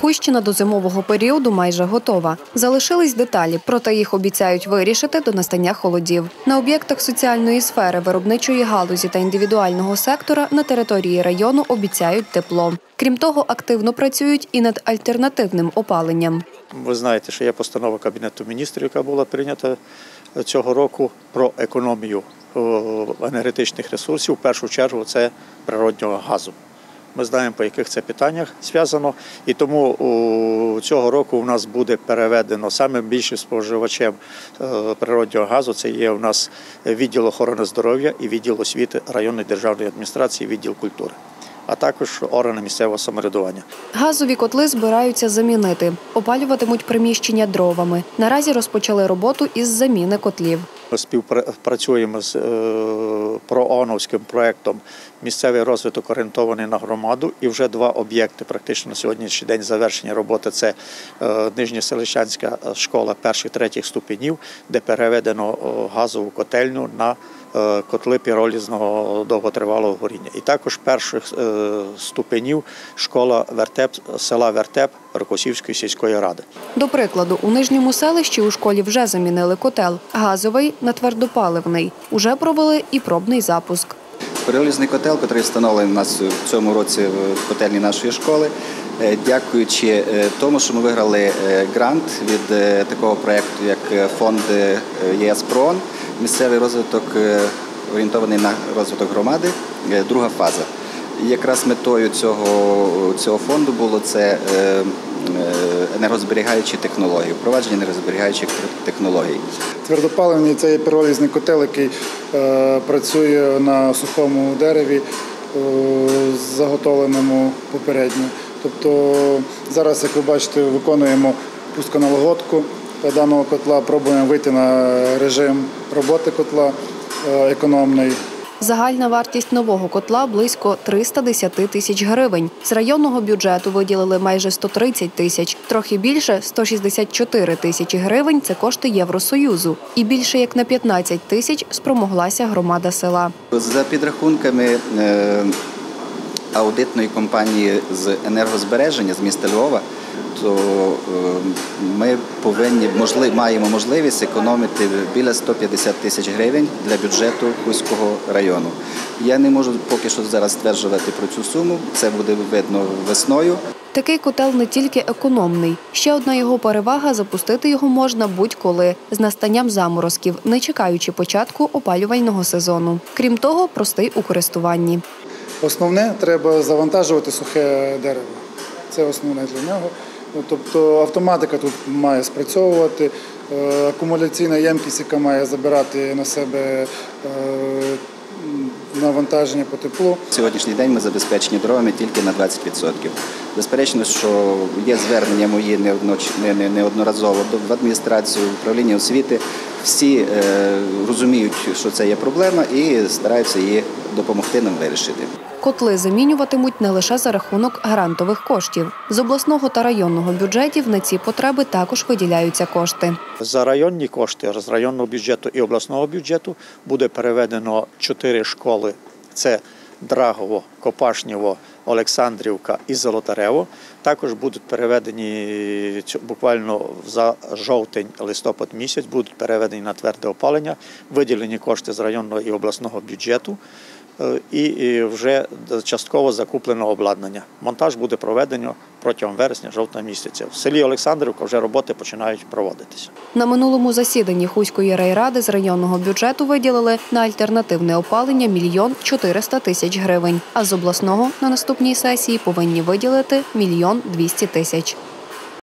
Хущина до зимового періоду майже готова. Залишились деталі, проте їх обіцяють вирішити до настання холодів. На об'єктах соціальної сфери, виробничої галузі та індивідуального сектора на території району обіцяють тепло. Крім того, активно працюють і над альтернативним опаленням. Ви знаєте, що є постанова Кабінету міністрів, яка була прийнята цього року про економію е, енергетичних ресурсів. В першу чергу це природнього газу. Ми знаємо, по яких це питаннях зв'язано, і тому цього року у нас буде переведено саме більшим споживачем е, природнього газу. Це є у нас відділ охорони здоров'я і відділ освіти районної державної адміністрації, відділ культури, а також органи місцевого самоврядування. Газові котли збираються замінити. Опалюватимуть приміщення дровами. Наразі розпочали роботу із заміни котлів. Ми співпрацюємо з е, прооновським проєктом Місцевий розвиток орієнтований на громаду. І вже два об'єкти практично на сьогоднішній день завершення роботи. Це е, Нижньоселищанська школа перших третіх ступенів, де переведено газову котельню на котли піролізного довготривалого горіння. І також перших е, ступенів школа Вертеп села Вертеп Рокосівської сільської ради. До прикладу, у нижньому селищі у школі вже замінили котел газовий на твердопаливний. Уже провели і пробний запуск. Перелізний котел, який встановлений у нас в цьому році в котельні нашої школи, е, дякуючи е, тому, що ми виграли е, грант від такого проєкту, як фонд ЄС ПРООН, місцевий розвиток орієнтований на розвиток громади, друга фаза. І якраз метою цього цього фонду було це енергозберігаючі технології, впровадження енергозберігаючих технологій. Твердопаливний це є піролізний котел, який е, працює на сухому дереві, е, заготовленому попередньо. Тобто зараз, як ви бачите, виконуємо пусконалагодку даного котла, пробуємо вийти на режим роботи котла е, економний. Загальна вартість нового котла близько 310 тисяч гривень. З районного бюджету виділили майже 130 тисяч. Трохи більше 164 тисячі гривень це кошти Євросоюзу. І більше як на 15 тисяч спромоглася громада села. За підрахунками е, аудитної компанії з енергозбереження з міста Львова, то е, ми повинні можливо, маємо можливість економити біля 150 тисяч гривень для бюджету Хуського району. Я не можу поки що зараз стверджувати про цю суму. Це буде видно весною. Такий котел не тільки економний. Ще одна його перевага запустити його можна будь-коли з настанням заморозків, не чекаючи початку опалювального сезону. Крім того, простий у користуванні. Основне треба завантажувати сухе дерево. Це основне для нього. Ну, Тобто автоматика тут має спрацьовувати, е, акумуляційна ємкість, яка має забирати на себе е, навантаження по теплу. Сьогоднішній день ми забезпечені дровами тільки на 20%. Безперечно, що є звернення мої неодноразово в адміністрацію, в управління освіти. Всі е, розуміють, що це є проблема, і стараються її допомогти нам вирішити. Котли замінюватимуть не лише за рахунок грантових коштів. З обласного та районного бюджетів на ці потреби також виділяються кошти. За районні кошти з районного бюджету і обласного бюджету буде переведено чотири школи: це Драгово, Копашнєво, Олександрівка і Золотарево. Також будуть переведені буквально за жовтень, листопад місяць, будуть переведені на тверде опалення, виділені кошти з районного і обласного бюджету. І вже частково закуплено обладнання. Монтаж буде проведено протягом вересня-жовтня місяця. В селі Олександрівка вже роботи починають проводитися. На минулому засіданні Хуської райради з районного бюджету виділили на альтернативне опалення мільйон 400 тисяч гривень. А з обласного на наступній сесії повинні виділити мільйон 200 тисяч.